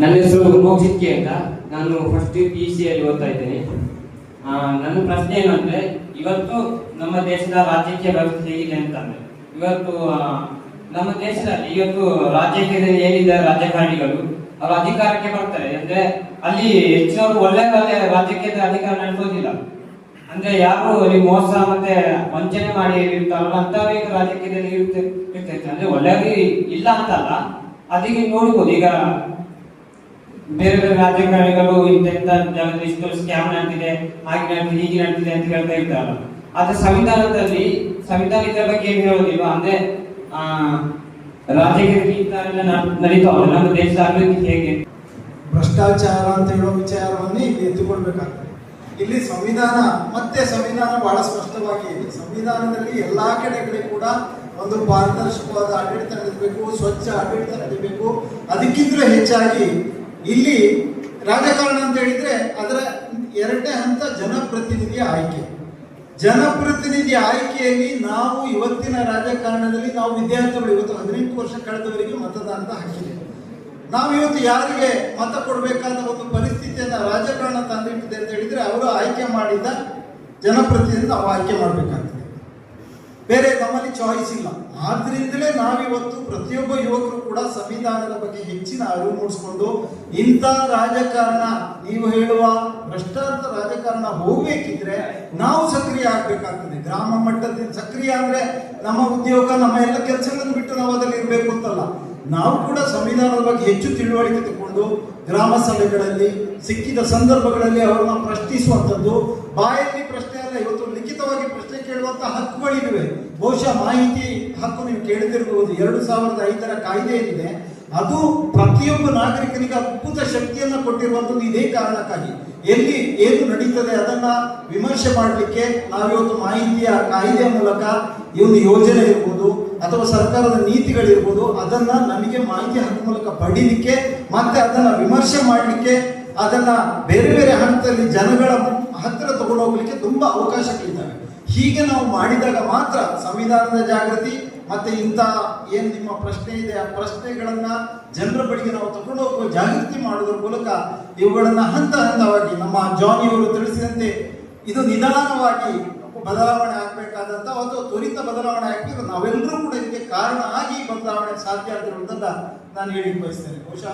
ನನ್ನ ಹೆಸರು ಸಿಕ್ಕಿ ಅಂತ. ನಾನು ಫಸ್ಟ್ ಪಿ ಸಿ ಅಲ್ಲಿ ಓದ್ತಾ ಇದ್ದೇನೆ. ನನ್ನ ಪ್ರಶ್ನೆ ಏನಂದ್ರೆ ಇವತ್ತು ನಮ್ಮ ದೇಶದ ರಾಜಕೀಯ ವ್ಯವಸ್ಥೆ ಹೇಗಿದೆ ಅಂತಂದ್ರೆ ಇವತ್ತು ನಮ್ಮ ದೇಶದಲ್ಲಿ ಇವತ್ತು ರಾಜಕೀಯದಲ್ಲಿ ಏನಿದೆ ರಾಜಕಾರಣಿಗಳು, ಅವರು ಅಧಿಕಾರಕ್ಕೆ ಬರ್ತಾರೆ. ಅಂದ್ರೆ ಅಲ್ಲಿ ಹೆಚ್ಚಿನವರು ಒಳ್ಳೆ ಒಳ್ಳೆ ರಾಜಕೀಯದ ಅಧಿಕಾರ ನಡೆಸೋದಿಲ್ಲ. ಅಂದ್ರೆ ಯಾರು ಅಲ್ಲಿ ಮೋಸ ಮತ್ತೆ ವಂಚನೆ ಮಾಡಿ ಇರ್ತಾರಲ್ಲ ಅಂತವರಿಗೆ ರಾಜಕೀಯದಲ್ಲಿ ಇರುತ್ತೆ ಅಂದ್ರೆ ಒಳ್ಳೆಯವರು ಇಲ್ಲ ಅಂತಲ್ಲ ಅದಕ್ಕೆ ನೋಡ್ಬೋದು ಈಗ ಬೇರೆ ಬೇರೆ ರಾಜಕಾರಣಿಗಳು ಜಾಗದಲ್ಲಿ ಇಷ್ಟು ಸ್ಕ್ಯಾಮ್ ನಡೆದಿದೆ ಹಾಗೆ ನಡೆದಿದೆ ಹೀಗೆ ನಡೆದಿದೆ ಅಂತ ಹೇಳ್ತಾ ಇರ್ತಾರಲ್ಲ. ಆದ್ರೆ ಸಂವಿಧಾನದಲ್ಲಿ ಸಂವಿಧಾನ ಇದರ ಬಗ್ಗೆ ಏನು ಹೇಳೋದಿಲ್ಲ ಅಂದ್ರೆ, ಆ ರಾಜಕೀಯ ನಡೀತಾವಲ್ಲ ನಮ್ಮ ದೇಶದ ಅಭಿವೃದ್ಧಿ ಹೇಗೆ? ಭ್ರಷ್ಟಾಚಾರ ಅಂತ ಹೇಳೋ ವಿಚಾರವನ್ನೇ ಇಲ್ಲಿ ಎತ್ತುಕೊಳ್ಬೇಕಾಗ್ತದೆ. ಇಲ್ಲಿ ಸಂವಿಧಾನ, ಮತ್ತೆ ಸಂವಿಧಾನ ಬಹಳ ಸ್ಪಷ್ಟವಾಗಿ ಇದೆ. ಸಂವಿಧಾನದಲ್ಲಿ ಎಲ್ಲಾ ಕಡೆಗಡೆ ಕೂಡ ಒಂದು ಪಾರದರ್ಶಕವಾದ ಆಡಳಿತ ನಡೆಸಬೇಕು, ಸ್ವಚ್ಛ ಆಡಳಿತ ನಡೀಬೇಕು ಅದಕ್ಕಿಂತಲೂ ಹೆಚ್ಚಾಗಿ ಇಲ್ಲಿ ರಾಜಕಾರಣ ಅಂತ ಹೇಳಿದ್ರೆ ಅದರ ಎರಡನೇ ಹಂತ ಜನಪ್ರತಿನಿಧಿಯ ಆಯ್ಕೆ. ಜನಪ್ರತಿನಿಧಿ ಆಯ್ಕೆಯಲ್ಲಿ ನಾವು ಇವತ್ತಿನ ರಾಜಕಾರಣದಲ್ಲಿ ನಾವು ವಿದ್ಯಾರ್ಥಿಗಳು ಇವತ್ತು ಹದಿನೆಂಟು ವರ್ಷ ಕಳೆದವರಿಗೆ ಮತದಾನದ ಹಕ್ಕಿದೆ. ನಾವು ಇವತ್ತು ಯಾರಿಗೆ ಮತ ಕೊಡಬೇಕಾದ ಒಂದು ಪರಿಸ್ಥಿತಿಯನ್ನು ರಾಜಕಾರಣ ತಂದಿಟ್ಟಿದೆ ಅಂತ ಹೇಳಿದ್ರೆ ಅವರು ಆಯ್ಕೆ ಮಾಡಿದ ಜನಪ್ರತಿನಿಧಿ ನಾವು ಆಯ್ಕೆ ಮಾಡಬೇಕಾಗ್ತದೆ. ಬೇರೆ ನಮ್ಮಲ್ಲಿ ಚಾಯ್ಸ್ ಇಲ್ಲ. ಆದ್ರಿಂದಲೇ ನಾವಿವತ್ತು ಪ್ರತಿಯೊಬ್ಬ ಯುವಕರು ಕೂಡ ಸಂವಿಧಾನದ ಬಗ್ಗೆ ಹೆಚ್ಚಿನ ಅರಿವು ಮೂಡಿಸ್ಕೊಂಡು ಇಂಥ ರಾಜಕಾರಣ ನೀವು ಹೇಳುವ ಭ್ರಷ್ಟಾಂತ ರಾಜಕಾರಣ ಹೋಗ್ಬೇಕಿದ್ರೆ ನಾವು ಸಕ್ರಿಯ ಆಗ್ಬೇಕಾಗ್ತದೆ. ಗ್ರಾಮ ಮಟ್ಟದಲ್ಲಿ ಸಕ್ರಿಯ ಅಂದ್ರೆ ನಮ್ಮ ಉದ್ಯೋಗ, ನಮ್ಮ ಎಲ್ಲ ಕೆಲಸಗಳನ್ನು ಬಿಟ್ಟು ನಾವು ಅದರಲ್ಲಿ ಇರಬೇಕು ಅಂತಲ್ಲ. ನಾವು ಕೂಡ ಸಂವಿಧಾನದ ಬಗ್ಗೆ ಹೆಚ್ಚು ತಿಳುವಳಿಕೆ ತಗೊಂಡು ಗ್ರಾಮ ಸಭೆಗಳಲ್ಲಿ ಸಿಕ್ಕಿದ ಸಂದರ್ಭಗಳಲ್ಲಿ ಅವರನ್ನ ಪ್ರಶ್ನಿಸುವಂಥದ್ದು. ಬಾಯಲ್ಲಿ ಪ್ರಶ್ನೆ ಅಲ್ಲ, ಇವತ್ತು ಲಿಖಿತವಾಗಿ ಪ್ರಶ್ನೆ ಕೇಳುವಂತ ಹಕ್ಕುಗಳಿವೆ ಬಹುಶಃ ಮಾಹಿತಿ ಹಕ್ಕು ನೀವು ಕೇಳಿದಿರಬಹುದು ಎರಡು ಸಾವಿರದ ಐದರ ಕಾಯ್ದೆ ಏನಿದೆ, ಅದು ಪ್ರತಿಯೊಬ್ಬ ನಾಗರಿಕನಿಗೆ ಅದ್ಭುತ ಶಕ್ತಿಯನ್ನ ಕೊಟ್ಟಿರುವಂಥದ್ದು ಇದೇ ಕಾರಣಕ್ಕಾಗಿ. ಎಲ್ಲಿ ಏನು ನಡೀತದೆ ಅದನ್ನ ವಿಮರ್ಶೆ ಮಾಡಲಿಕ್ಕೆ ನಾವಿವತ್ತು ಮಾಹಿತಿಯ ಕಾಯ್ದೆಯ ಮೂಲಕ ಈ ಒಂದು ಯೋಜನೆ ಇರ್ಬೋದು, ಅಥವಾ ಸರ್ಕಾರದ ನೀತಿಗಳಿರ್ಬೋದು, ಅದನ್ನ ನಮಗೆ ಮಾಹಿತಿ ಹಕ್ಕು ಮೂಲಕ ಪಡೀಲಿಕ್ಕೆ, ಮತ್ತೆ ಅದನ್ನ ವಿಮರ್ಶೆ ಮಾಡಲಿಕ್ಕೆ, ಅದನ್ನ ಬೇರೆ ಬೇರೆ ಹಂತದಲ್ಲಿ ಜನಗಳ ಹತ್ತಿರ ತಗೊಂಡು ಹೋಗ್ಲಿಕ್ಕೆ ತುಂಬಾ ಅವಕಾಶಗಳಿದ್ದಾವೆ. ಹೀಗೆ ನಾವು ಮಾಡಿದಾಗ ಮಾತ್ರ ಸಂವಿಧಾನದ ಜಾಗೃತಿ ಮತ್ತೆ ಇಂಥ ಏನು ನಿಮ್ಮ ಪ್ರಶ್ನೆ ಇದೆ, ಆ ಪ್ರಶ್ನೆಗಳನ್ನ ಜನರ ಬಳಿಗೆ ನಾವು ತಗೊಂಡು ಹೋಗುವ ಜಾಗೃತಿ ಮಾಡೋದ್ರ ಮೂಲಕ ಇವುಗಳನ್ನ ಹಂತ ಹಂತವಾಗಿ ನಮ್ಮ ಜಾನಿಯವರು ತಿಳಿಸಿದಂತೆ ಇದು ನಿಧಾನವಾಗಿ ಬದಲಾವಣೆ ಆಗಬೇಕಾದಂತ ಒಂದು ತ್ವರಿತ ಬದಲಾವಣೆ ಆಗಬೇಕು ನಾವೆಲ್ಲರೂ ಕೂಡ ಇದಕ್ಕೆ ಕಾರಣ ಆಗಿ ಬದಲಾವಣೆ ಸಾಧ್ಯ ಆಗಿರುವಂತ ನಾನು ಹೇಳಿ ಬಯಸ್ತೇನೆ. ಬಹುಶಃ